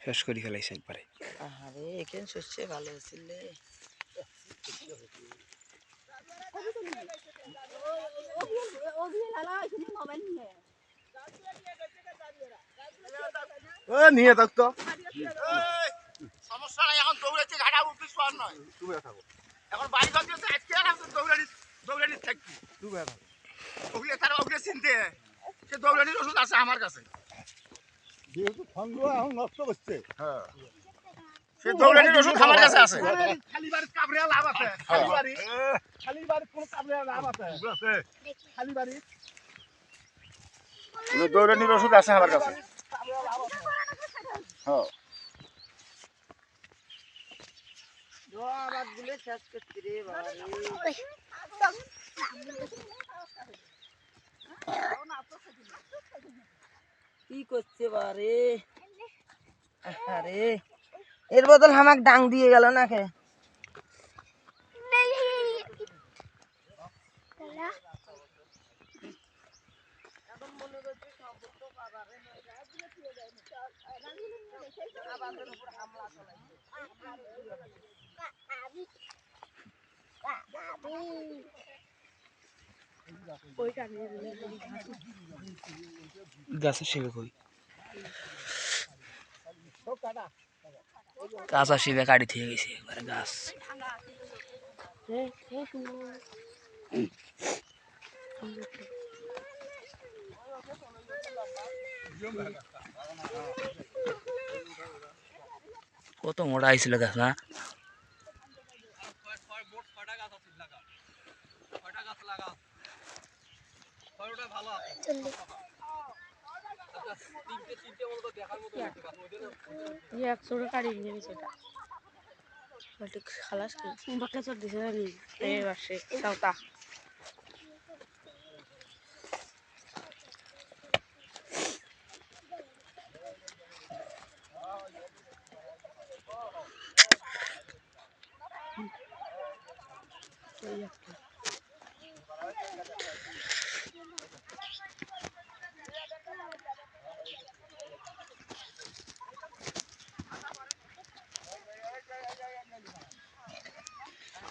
শেষ করে ফেলাইছে একবারে। আরে এখানে শস্যে ভালো হয়েছিল ও নিয়ে থাক তো। সমস্যা নাই এখন দৌড়াচ্ছি ঘাটা উঠিস পার নয়। তুমি থাকো। এখন বাড়ি ঘর দিয়েছে আজকে আর এখন দৌড়ানি দৌড়ানি থাকবি তুমি থাকো। ওগুলো তার ওগুলো চিনতে। সে দৌড়ানির ওষুধ আছে আমার কাছে। যেহেতু ফন্ড এখন নষ্ট করছে। হ্যাঁ। সে দৌড়ানির ওষুধ আমার কাছে আছে। খালি বাড়ি কাবরিয়া লাভ আছে খালি বাড়ি খালি বাড়ি কোন কাবরিয়া লাভ আছে। খালি বাড়ি দৌড়ানির ওষুধ আছে আমার কাছে। হ্যাঁ। কি করছে বারে আরে এর বদল হামাক ডাং দিয়ে গেল না কে গাছের শিবে কই? কাঁচা শিবে কাটি থেকে গেছে একবারে গাছ। কত মোটা আইছিল গাছ না? একশো টাকা নিয়ে নিয়েছে এটা। ওটা খালাস বাকলা চট দিছে জানি?